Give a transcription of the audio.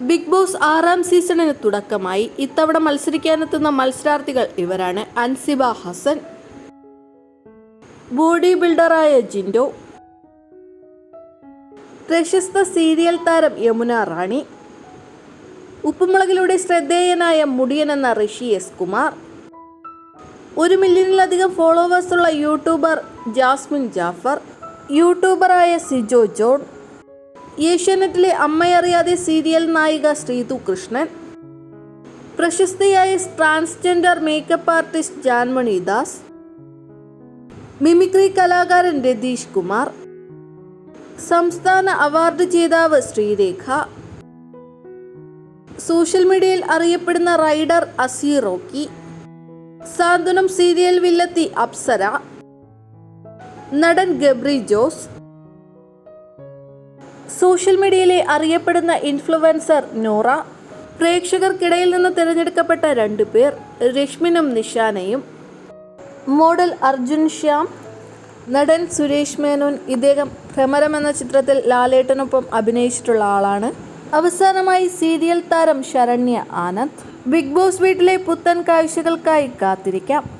Big boss ആറാം സീസണിന് തുടക്കമായി ഇത്തവണ മത്സരിക്കാനെത്തുന്ന മത്സരാർത്ഥികൾ ഇവരാണ് അൻസിബ ഹസൻ ബോഡി ബിൽഡറായ ജിൻഡോ പ്രശസ്ത സീരിയൽ താരം യമുന റാണി ഉപ്പുമുളകിലൂടെ ശ്രദ്ധേയനായ മുടിയൻ എന്ന ഋഷി എസ് കുമാർ ഒരു മില്യണിലധികം ഫോളോവേഴ്സുള്ള യൂട്യൂബർ ജാസ്മിൻ ജാഫർ യൂട്യൂബറായ സിജോ ജോൺ ഏഷ്യാനെറ്റിലെ അമ്മയറിയാതെ സീരിയൽ നായിക Sreethu Krishnan. പ്രശസ്തയായ transgender makeup artist Jaanmoni Das. Mimicry കലാകാരൻ രതീഷ് കുമാർ. സംസ്ഥാന അവാർഡ് ജേതാവ് ശ്രീരേഖ. സോഷ്യൽ മീഡിയയിൽ അറിയപ്പെടുന്ന റൈഡർ അസീ റോക്കി. സാന്ത്വനം സീരിയൽ വില്ലത്തി അപ്സര. നടൻ ഗബ്രി ജോസ്. സോഷ്യൽ മീഡിയയിലെ അറിയപ്പെടുന്ന ഇൻഫ്ലുവൻസർ നോറ പ്രേക്ഷകർക്കിടയിൽ നിന്ന് തിരഞ്ഞെടുക്കപ്പെട്ട രണ്ടു പേർ രശ്മിനും നിഷാനയും മോഡൽ അർജുൻ ശ്യാം നടൻ സുരേഷ് മേനോൻ ഇദ്ദേഹം ഭ്രമരം എന്ന ചിത്രത്തിൽ ലാലേട്ടനൊപ്പം അഭിനയിച്ചിട്ടുള്ള ആളാണ്. അവസാനമായി സീരിയൽ താരം ശരണ്യ ആനന്ദ് ബിഗ് ബോസ് വീട്ടിലെ പുത്തൻ കാഴ്ചകൾക്കായി കാത്തിരിക്കാം.